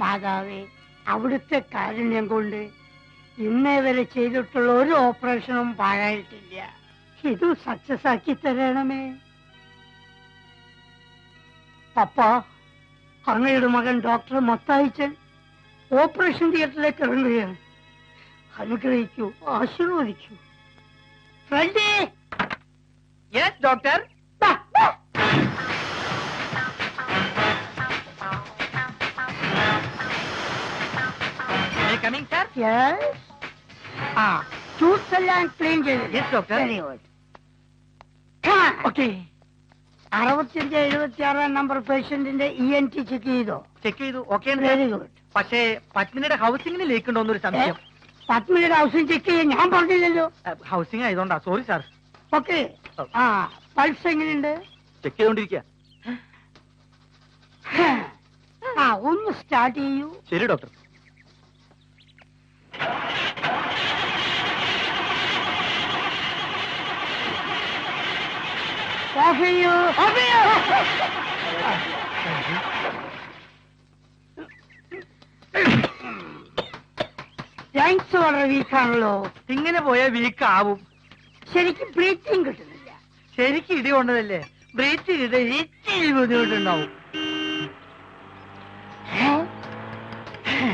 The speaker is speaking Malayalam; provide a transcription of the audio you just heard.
മാതാവേ അവിടുത്തെ കാരുണ്യം കൊണ്ട് ഇന്നേ വരെ ചെയ്തിട്ടുള്ള ഒരു ഓപ്പറേഷനും പാഴായിട്ടില്ല. ഇത് സക്സസ് ആക്കി തരണമേ. പപ്പ അങ്ങയുടെ മകൻ ഡോക്ടർ മത്തായിച്ചൻ ഓപ്പറേഷൻ തിയേറ്ററിലേക്ക് ഇറങ്ങുകയാണ്. അനുഗ്രഹിക്കൂ ആശീർവദിക്കൂ. ഫ്രണ്ടേ! Doctor coming sir? Yes. ആ land എല്ലാം ക്ലീൻ ചെയ്തു yes doctor very good Okay. അറുപത്തിയഞ്ച് എഴുപത്തി ആറാം നമ്പർ പേഷ്യന്റിന്റെ ഇ എൻ ടി ചെക്ക് ചെയ്തോ? ചെക്ക് ചെയ്തു. ഓക്കെ വെരി ഗുഡ് പക്ഷേ പത്മിനിയുടെ ഹൗസിംഗിന് ലീക്ക് ഉണ്ടോ എന്നൊരു സംശയം. പത്മിനിയുടെ ഹൗസിംഗ് ചെക്ക് ചെയ്യാൻ ഞാൻ പറഞ്ഞില്ലല്ലോ. ഹൗസിംഗ് ആയതുകൊണ്ടാ. സോറി സാർ ഓക്കെ ആ പൾസ് എങ്ങനെയുണ്ട്? ചെക്ക് ചെയ്തോണ്ടിരിക്കുക ആ ഒന്ന് സ്റ്റാർട്ട് ചെയ്യൂ. ശരി ഡോക്ടർ ഓഫ് ചെയ്യൂ ലങ്സ് വളരെ വീക്കാണല്ലോ ഇങ്ങനെ പോയാൽ വീക്ക് ആവും. ശരിക്കും ബ്രീത്തിങ് കിട്ടുന്നില്ല. ശരിക്കും ഇടി കൊണ്ടതല്ലേ? ബ്രീത്ത് ചെയ്ത് ഇച്ചിരി ബുദ്ധിമുട്ടുണ്ടാവും.